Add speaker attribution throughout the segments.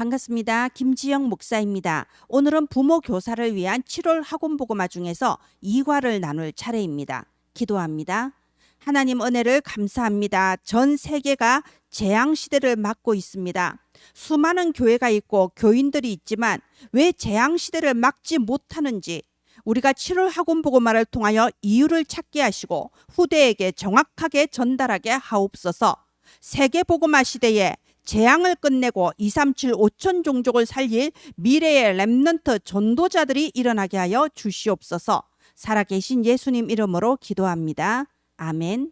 Speaker 1: 반갑습니다. 김지영 목사입니다. 오늘은 부모 교사를 위한 7월 학원 보고마 중에서 2과를 나눌 차례입니다. 기도합니다. 하나님 은혜를 감사합니다. 전 세계가 재앙 시대를 맞고 있습니다. 수많은 교회가 있고 교인들이 있지만 왜 재앙 시대를 막지 못하는지 우리가 7월 학원 보고마를 통하여 이유를 찾게 하시고 후대에게 정확하게 전달하게 하옵소서. 세계 보고마 시대에 재앙을 끝내고 237 5천 종족을 살릴 미래의 렘넌트 전도자들이 일어나게 하여 주시옵소서. 살아계신 예수님 이름으로 기도합니다. 아멘.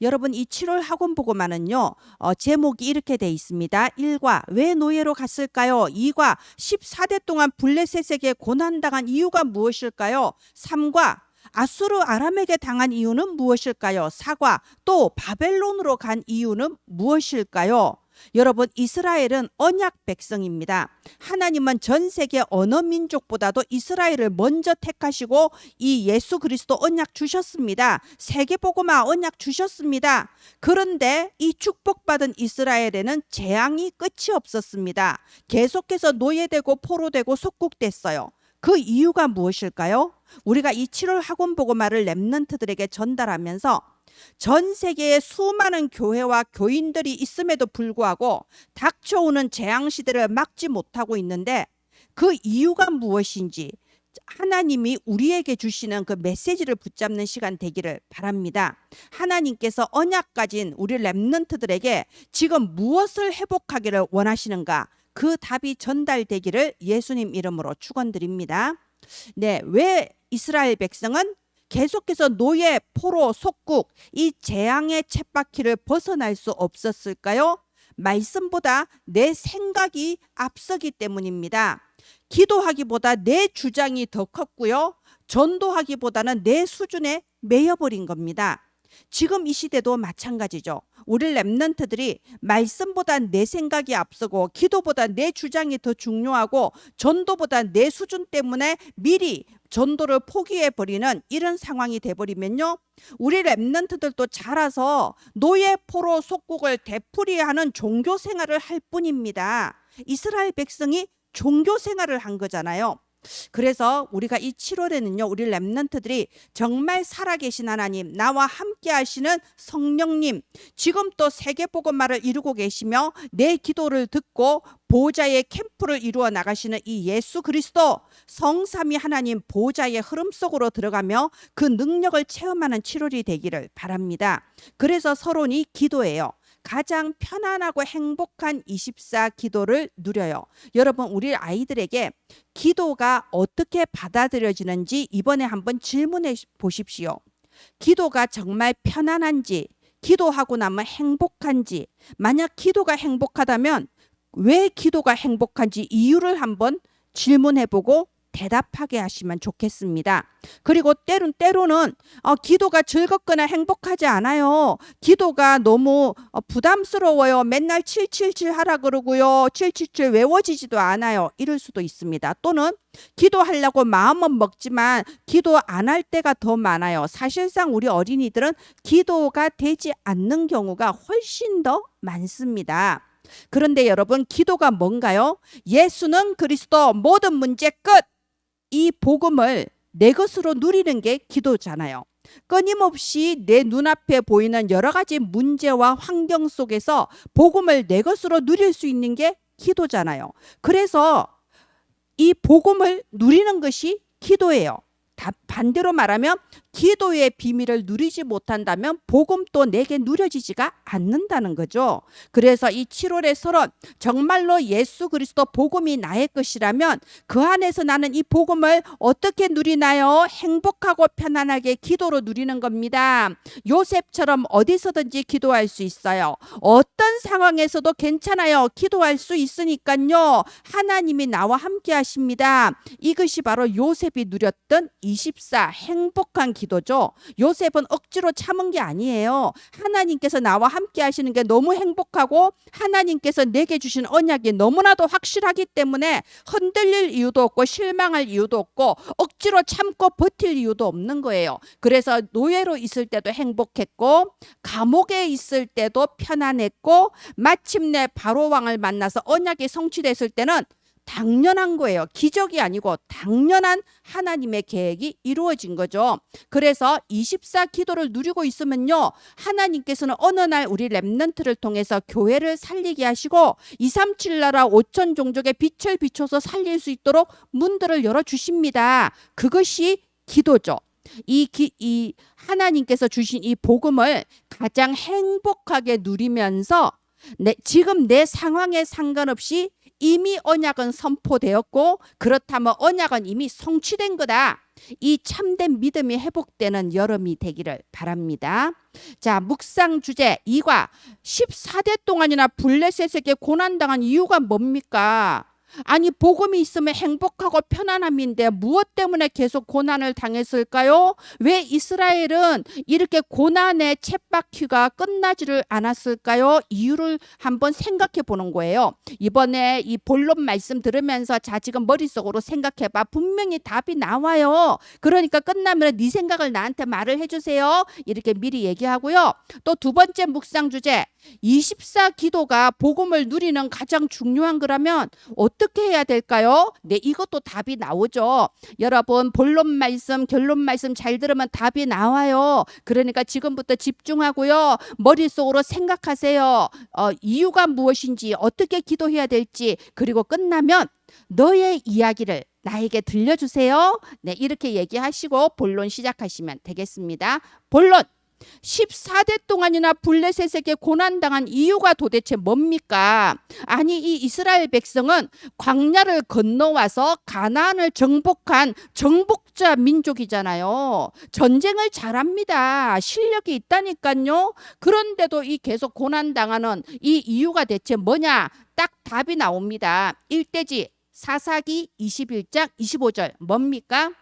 Speaker 1: 여러분 이 7월 학원 보고만은요 어, 제목이 이렇게 돼 있습니다. 1과 왜 노예로 갔을까요? 2과 14대 동안 블레셋에게 고난당한 이유가 무엇일까요? 3과 아수르 아람에게 당한 이유는 무엇일까요? 4과 또 바벨론으로 간 이유는 무엇일까요? 여러분 이스라엘은 언약 백성입니다. 하나님은 전 세계 어느 민족보다도 이스라엘을 먼저 택하시고 이 예수 그리스도 언약 주셨습니다. 세계 복음화 언약 주셨습니다. 그런데 이 축복받은 이스라엘에는 재앙이 끝이 없었습니다. 계속해서 노예되고 포로되고 속국됐어요. 그 이유가 무엇일까요? 우리가 이 7월 학원 보고마를 랩런트들에게 전달하면서 전 세계에 수많은 교회와 교인들이 있음에도 불구하고 닥쳐오는 재앙 시대를 막지 못하고 있는데 그 이유가 무엇인지 하나님이 우리에게 주시는 그 메시지를 붙잡는 시간 되기를 바랍니다. 하나님께서 언약 가진 우리 랩런트들에게 지금 무엇을 회복하기를 원하시는가? 그 답이 전달되기를 예수님 이름으로 축원드립니다. 네, 왜 이스라엘 백성은 계속해서 노예, 포로, 속국 이 재앙의 쳇바퀴를 벗어날 수 없었을까요? 말씀보다 내 생각이 앞서기 때문입니다. 기도하기보다 내 주장이 더 컸고요. 전도하기보다는 내 수준에 매여버린 겁니다. 지금 이 시대도 마찬가지죠. 우리 랩런트들이 말씀보다 내 생각이 앞서고 기도보다 내 주장이 더 중요하고 전도보다 내 수준 때문에 미리 전도를 포기해 버리는 이런 상황이 돼 버리면요. 우리 랩런트들도 자라서 노예 포로 속국을 되풀이하는 종교 생활을 할 뿐입니다. 이스라엘 백성이 종교 생활을 한 거잖아요. 그래서 우리가 이 7월에는요, 우리 랩런트들이 정말 살아계신 하나님, 나와 함께 하시는 성령님, 지금 또 세계복음화를 이루고 계시며 내 기도를 듣고 보좌의 캠프를 이루어 나가시는 이 예수 그리스도 성삼위 하나님 보좌의 흐름 속으로 들어가며 그 능력을 체험하는 7월이 되기를 바랍니다. 그래서 서론이 기도예요. 가장 편안하고 행복한 24 기도를 누려요. 여러분, 우리 아이들에게 기도가 어떻게 받아들여지는지 이번에 한번 질문해 보십시오. 기도가 정말 편안한지, 기도하고 나면 행복한지, 만약 기도가 행복하다면 왜 기도가 행복한지 이유를 한번 질문해 보고 대답하게 하시면 좋겠습니다. 그리고 때론 때로는 어, 기도가 즐겁거나 행복하지 않아요. 기도가 너무 어, 부담스러워요. 맨날 777 하라 그러고요. 777 외워지지도 않아요. 이럴 수도 있습니다. 또는 기도하려고 마음은 먹지만 기도 안 할 때가 더 많아요. 사실상 우리 어린이들은 기도가 되지 않는 경우가 훨씬 더 많습니다. 그런데 여러분, 기도가 뭔가요? 예수는 그리스도 모든 문제 끝! 이 복음을 내 것으로 누리는 게 기도잖아요. 끊임없이 내 눈앞에 보이는 여러 가지 문제와 환경 속에서 복음을 내 것으로 누릴 수 있는 게 기도잖아요. 그래서 이 복음을 누리는 것이 기도예요. 반대로 말하면 기도의 비밀을 누리지 못한다면 복음도 내게 누려지지가 않는다는 거죠. 그래서 이 7월의 설원 정말로 예수 그리스도 복음이 나의 것이라면 그 안에서 나는 이 복음을 어떻게 누리나요? 행복하고 편안하게 기도로 누리는 겁니다. 요셉처럼 어디서든지 기도할 수 있어요. 어떤 상황에서도 괜찮아요. 기도할 수 있으니까요. 하나님이 나와 함께 하십니다. 이것이 바로 요셉이 누렸던 24 행복한 기도죠. 요셉은 억지로 참은 게 아니에요. 하나님께서 나와 함께 하시는 게 너무 행복하고 하나님께서 내게 주신 언약이 너무나도 확실하기 때문에 흔들릴 이유도 없고 실망할 이유도 없고 억지로 참고 버틸 이유도 없는 거예요. 그래서 노예로 있을 때도 행복했고 감옥에 있을 때도 편안했고 마침내 바로 왕을 만나서 언약이 성취됐을 때는 당연한 거예요. 기적이 아니고 당연한 하나님의 계획이 이루어진 거죠. 그래서 24 기도를 누리고 있으면요. 하나님께서는 어느 날 우리 랩넌트를 통해서 교회를 살리게 하시고 237 나라 5천 종족의 빛을 비춰서 살릴 수 있도록 문들을 열어 주십니다. 그것이 기도죠. 이, 기, 이 하나님께서 주신 이 복음을 가장 행복하게 누리면서 내, 지금 내 상황에 상관없이 이미 언약은 선포되었고 그렇다면 언약은 이미 성취된 거다. 이 참된 믿음이 회복되는 여름이 되기를 바랍니다. 자, 묵상 주제 2과 14대 동안이나 블레셋에게 고난당한 이유가 뭡니까? 아니 복음이 있으면 행복하고 편안함인데 무엇 때문에 계속 고난을 당했을까요? 왜 이스라엘은 이렇게 고난의 챗바퀴가 끝나지를 않았을까요? 이유를 한번 생각해 보는 거예요. 이번에 이 본론 말씀 들으면서 자 지금 머릿속으로 생각해 봐. 분명히 답이 나와요. 그러니까 끝나면 네 생각을 나한테 말을 해 주세요. 이렇게 미리 얘기하고요. 또 두 번째 묵상 주제 24 기도가 복음을 누리는 가장 중요한 거라면 어떻게 해야 될까요? 네, 이것도 답이 나오죠. 여러분, 본론 말씀, 결론 말씀 잘 들으면 답이 나와요. 그러니까 지금부터 집중하고요. 머릿속으로 생각하세요. 어, 이유가 무엇인지, 어떻게 기도해야 될지, 그리고 끝나면 너의 이야기를 나에게 들려주세요. 네, 이렇게 얘기하시고 본론 시작하시면 되겠습니다. 본론. 14대 동안이나 블레셋에게 고난당한 이유가 도대체 뭡니까? 아니 이 이스라엘 백성은 광야를 건너와서 가나안을 정복한 정복자 민족이잖아요. 전쟁을 잘합니다. 실력이 있다니까요. 그런데도 이 계속 고난당하는 이 이유가 대체 뭐냐? 딱 답이 나옵니다. 일대지 사사기 21장 25절 뭡니까?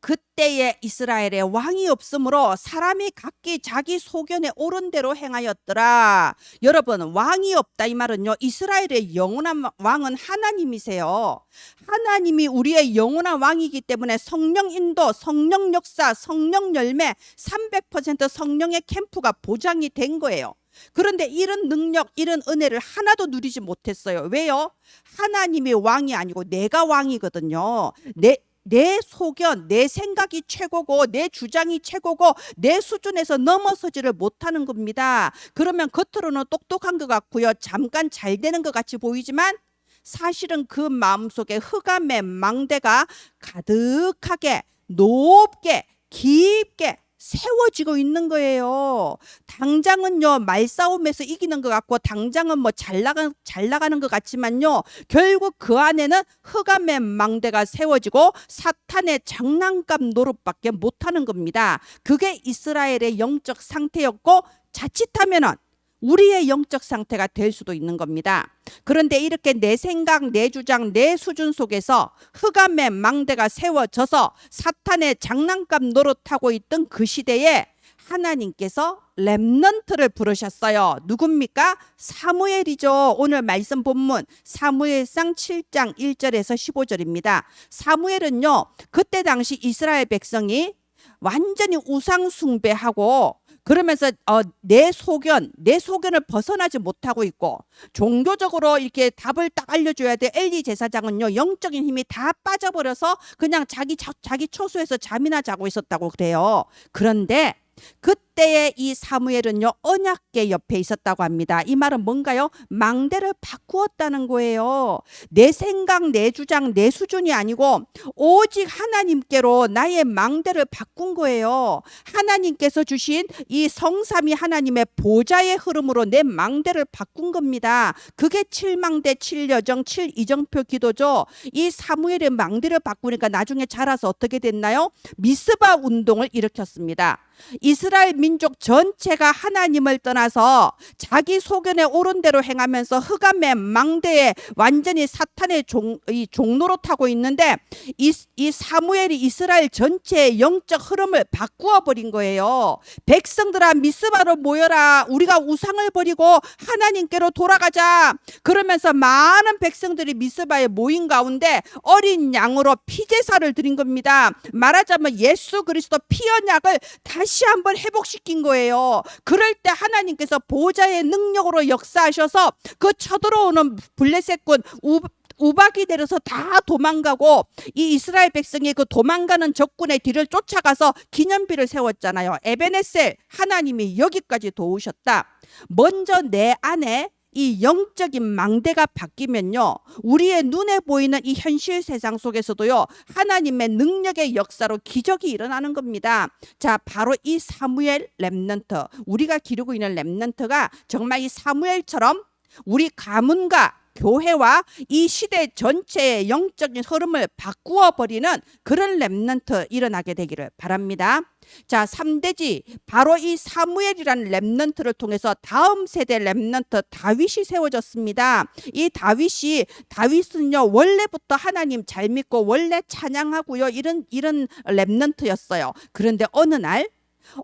Speaker 1: 그때에 이스라엘에 왕이 없으므로 사람이 각기 자기 소견에 옳은 대로 행하였더라. 여러분 왕이 없다 이 말은요. 이스라엘의 영원한 왕은 하나님이세요. 하나님이 우리의 영원한 왕이기 때문에 성령 인도, 성령 역사, 성령 열매 300% 성령의 캠프가 보장이 된 거예요. 그런데 이런 능력, 이런 은혜를 하나도 누리지 못했어요. 왜요? 하나님이 왕이 아니고 내가 왕이거든요. 내, 내 소견, 내 생각이 최고고 내 주장이 최고고 내 수준에서 넘어서지를 못하는 겁니다. 그러면 겉으로는 똑똑한 것 같고요. 잠깐 잘 되는 것 같이 보이지만 사실은 그 마음속에 흑암의 망대가 가득하게 높게 깊게 세워지고 있는 거예요. 당장은요 말싸움에서 이기는 것 같고 당장은 뭐 잘 나가 잘 나가는 것 같지만요 결국 그 안에는 흑암의 망대가 세워지고 사탄의 장난감 노릇밖에 못하는 겁니다. 그게 이스라엘의 영적 상태였고 자칫하면은 우리의 영적 상태가 될 수도 있는 겁니다. 그런데 이렇게 내 생각, 내 주장, 내 수준 속에서 흑암의 망대가 세워져서 사탄의 장난감 노릇하고 있던 그 시대에 하나님께서 렘넌트를 부르셨어요. 누굽니까? 사무엘이죠. 오늘 말씀 본문 사무엘상 7장 1절에서 15절입니다. 사무엘은요. 그때 당시 이스라엘 백성이 완전히 우상 숭배하고 그러면서 어, 내 소견, 내 소견을 벗어나지 못하고 있고 종교적으로 이렇게 답을 딱 알려줘야 돼. 엘리 제사장은요 영적인 힘이 다 빠져버려서 그냥 자기 자, 자기 초소에서 잠이나 자고 있었다고 그래요. 그런데 그 때의 이 사무엘은요 언약계 옆에 있었다고 합니다. 이 말은 뭔가요? 망대를 바꾸었다는 거예요. 내 생각, 내 주장, 내 수준이 아니고 오직 하나님께로 나의 망대를 바꾼 거예요. 하나님께서 주신 이 성삼이 하나님의 보좌의 흐름으로 내 망대를 바꾼 겁니다. 그게 칠망대, 칠여정, 칠이정표 기도죠. 이 사무엘의 망대를 바꾸니까 나중에 자라서 어떻게 됐나요? 미스바 운동을 일으켰습니다. 이스라엘 민 민족 전체가 하나님을 떠나서 자기 소견에 옳은 대로 행하면서 흑암의 망대에 완전히 사탄의 종, 이 종로로 타고 있는데 이, 이 사무엘이 이스라엘 전체의 영적 흐름을 바꾸어 버린 거예요. 백성들아 미스바로 모여라. 우리가 우상을 버리고 하나님께로 돌아가자. 그러면서 많은 백성들이 미스바에 모인 가운데 어린 양으로 피제사를 드린 겁니다. 말하자면 예수 그리스도 피언약을 다시 한번 회복시 킨 거예요. 그럴 때 하나님께서 보좌의 능력으로 역사하셔서 그 쳐들어오는 블레셋군 우 우박이 내려서 다 도망가고 이 이스라엘 백성이 그 도망가는 적군의 뒤를 쫓아가서 기념비를 세웠잖아요. 에베네셀 하나님이 여기까지 도우셨다. 먼저 내 안에 이 영적인 망대가 바뀌면요. 우리의 눈에 보이는 이 현실 세상 속에서도요. 하나님의 능력의 역사로 기적이 일어나는 겁니다. 자, 바로 이 사무엘 렘넌트. 우리가 기르고 있는 렘넌트가 정말 이 사무엘처럼 우리 가문과 교회와 이 시대 전체의 영적인 흐름을 바꾸어 버리는 그런 렘넌트 일어나게 되기를 바랍니다. 자, 3대지 바로 이 사무엘이라는 렘넌트를 통해서 다음 세대 렘넌트 다윗이 세워졌습니다. 이 다윗이 다윗은요 원래부터 하나님 잘 믿고 원래 찬양하고요 이런 이런 렘넌트였어요. 그런데 어느 날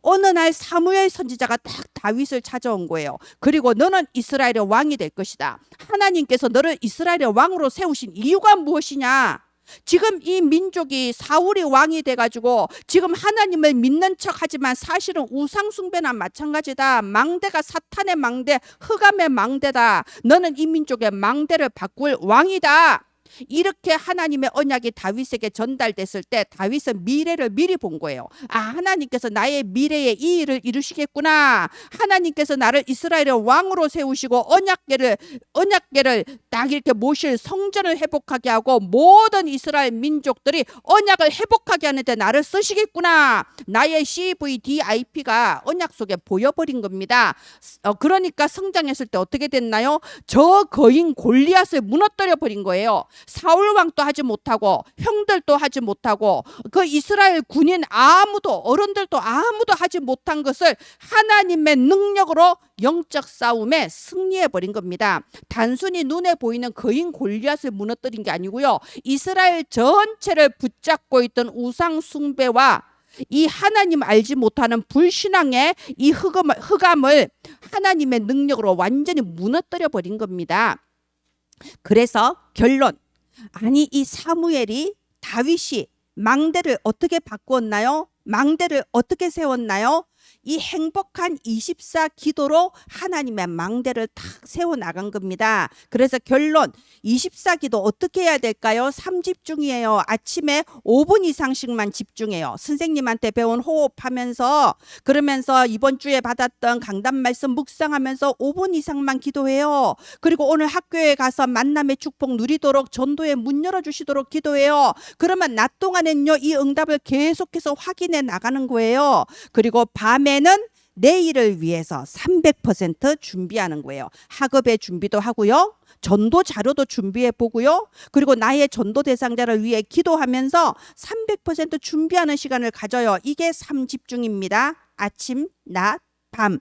Speaker 1: 어느 날 사무엘 선지자가 딱 다윗을 찾아온 거예요. 그리고 너는 이스라엘의 왕이 될 것이다. 하나님께서 너를 이스라엘의 왕으로 세우신 이유가 무엇이냐? 지금 이 민족이 사울이 왕이 돼가지고 지금 하나님을 믿는 척 하지만 사실은 우상 숭배나 마찬가지다. 망대가 사탄의 망대, 흑암의 망대다. 너는 이 민족의 망대를 바꿀 왕이다. 이렇게 하나님의 언약이 다윗에게 전달됐을 때 다윗은 미래를 미리 본 거예요. 아, 하나님께서 나의 미래에 이 일을 이루시겠구나. 하나님께서 나를 이스라엘의 왕으로 세우시고 언약계를 언약계를 딱 이렇게 모실 성전을 회복하게 하고 모든 이스라엘 민족들이 언약을 회복하게 하는데 나를 쓰시겠구나. 나의 CVDIP가 언약 속에 보여버린 겁니다. 어, 그러니까 성장했을 때 어떻게 됐나요? 저 거인 골리앗을 무너뜨려 버린 거예요. 사울 왕도 하지 못하고 형들도 하지 못하고 그 이스라엘 군인 아무도 어른들도 아무도 하지 못한 것을 하나님의 능력으로 영적 싸움에 승리해 버린 겁니다. 단순히 눈에 보이는 거인 골리앗을 무너뜨린 게 아니고요. 이스라엘 전체를 붙잡고 있던 우상 숭배와 이 하나님 알지 못하는 불신앙의 이 흑암, 흑암을 하나님의 능력으로 완전히 무너뜨려 버린 겁니다. 그래서 결론 아니 이 사무엘이 다윗이 망대를 어떻게 바꾸었나요? 망대를 어떻게 세웠나요? 이 행복한 24 기도로 하나님의 망대를 탁 세워 나간 겁니다. 그래서 결론 24 기도 어떻게 해야 될까요? 3집중이에요. 아침에 5분 이상씩만 집중해요. 선생님한테 배운 호흡하면서 그러면서 이번 주에 받았던 강단 말씀 묵상하면서 5분 이상만 기도해요. 그리고 오늘 학교에 가서 만남의 축복 누리도록 전도의 문 열어 주시도록 기도해요. 그러면 낮 동안엔요 이 응답을 계속해서 확인해 나가는 거예요. 그리고 밤 에는 내일을 위해서 300% 준비하는 거예요. 학업의 준비도 하고요. 전도 자료도 준비해 보고요. 그리고 나의 전도 대상자를 위해 기도하면서 300% 준비하는 시간을 가져요. 이게 3집중입니다. 아침, 낮, 밤.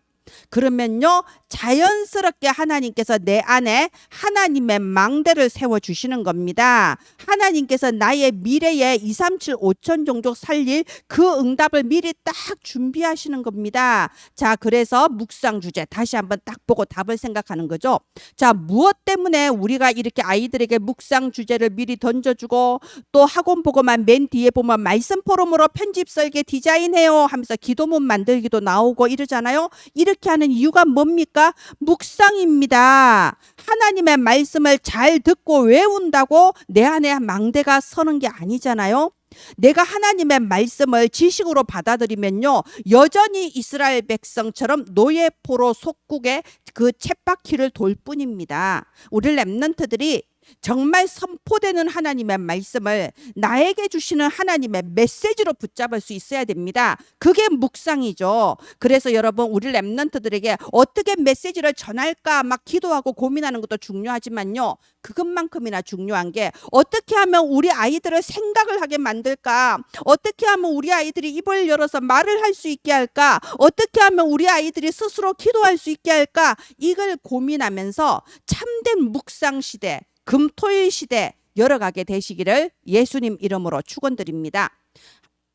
Speaker 1: 그러면요, 자연스럽게 하나님께서 내 안에 하나님의 망대를 세워 주시는 겁니다. 하나님께서 나의 미래에 2, 3, 7, 5천 종족 살릴 그 응답을 미리 딱 준비하시는 겁니다. 자, 그래서 묵상 주제 다시 한번 딱 보고 답을 생각하는 거죠. 자, 무엇 때문에 우리가 이렇게 아이들에게 묵상 주제를 미리 던져주고 또 학원 보고만 맨 뒤에 보면 말씀 포럼으로 편집 설계 디자인해요 하면서 기도문 만들기도 나오고 이러잖아요. 이렇게 하는 이유가 뭡니까? 묵상입니다. 하나님의 말씀을 잘 듣고 외운다고 내 안에 망대가 서는 게 아니잖아요. 내가 하나님의 말씀을 지식으로 받아들이면요 여전히 이스라엘 백성처럼 노예포로 속국의 그 쳇바퀴를 돌 뿐입니다. 우리 렘넌트들이 정말 선포되는 하나님의 말씀을 나에게 주시는 하나님의 메시지로 붙잡을 수 있어야 됩니다. 그게 묵상이죠. 그래서 여러분 우리 랩런트들에게 어떻게 메시지를 전할까 막 기도하고 고민하는 것도 중요하지만요. 그것만큼이나 중요한 게 어떻게 하면 우리 아이들을 생각을 하게 만들까? 어떻게 하면 우리 아이들이 입을 열어서 말을 할 수 있게 할까? 어떻게 하면 우리 아이들이 스스로 기도할 수 있게 할까? 이걸 고민하면서 참된 묵상 시대, 금토일 시대 열어가게 되시기를 예수님 이름으로 축원드립니다.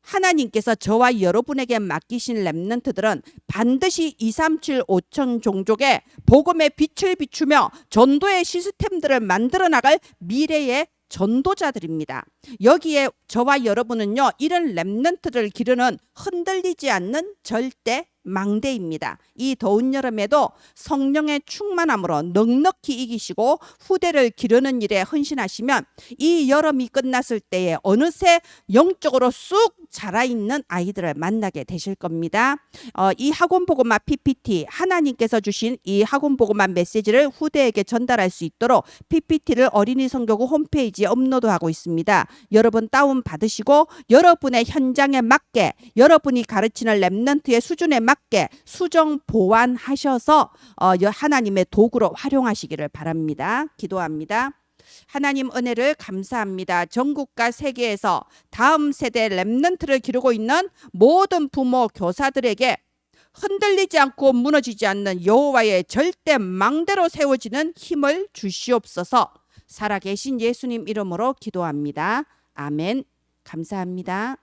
Speaker 1: 하나님께서 저와 여러분에게 맡기신 렘넌트들은 반드시 237 5천 종족의 복음의 빛을 비추며 전도의 시스템들을 만들어 나갈 미래의 전도자들입니다. 여기에 저와 여러분은요. 이런 렘넌트를 기르는 흔들리지 않는 절대 망대입니다. 이 더운 여름에도 성령의 충만함으로 넉넉히 이기시고 후대를 기르는 일에 헌신하시면 이 여름이 끝났을 때에 어느새 영적으로 쑥 자라있는 아이들을 만나게 되실 겁니다. 어, 이 학원 보고마 PPT 하나님께서 주신 이 학원 보고마 메시지를 후대에게 전달할 수 있도록 PPT를 어린이 성교구 홈페이지에 업로드하고 있습니다. 여러분 다운 받으시고 여러분의 현장에 맞게 여러분이 가르치는 랩넌트의 수준에 맞게 수정 보완하셔서 어, 여- 하나님의 도구로 활용하시기를 바랍니다. 기도합니다. 하나님 은혜를 감사합니다. 전국과 세계에서 다음 세대 랩넌트를 기르고 있는 모든 부모 교사들에게 흔들리지 않고 무너지지 않는 여호와의 절대 망대로 세워지는 힘을 주시옵소서. 살아계신 예수님 이름으로 기도합니다. 아멘. 감사합니다.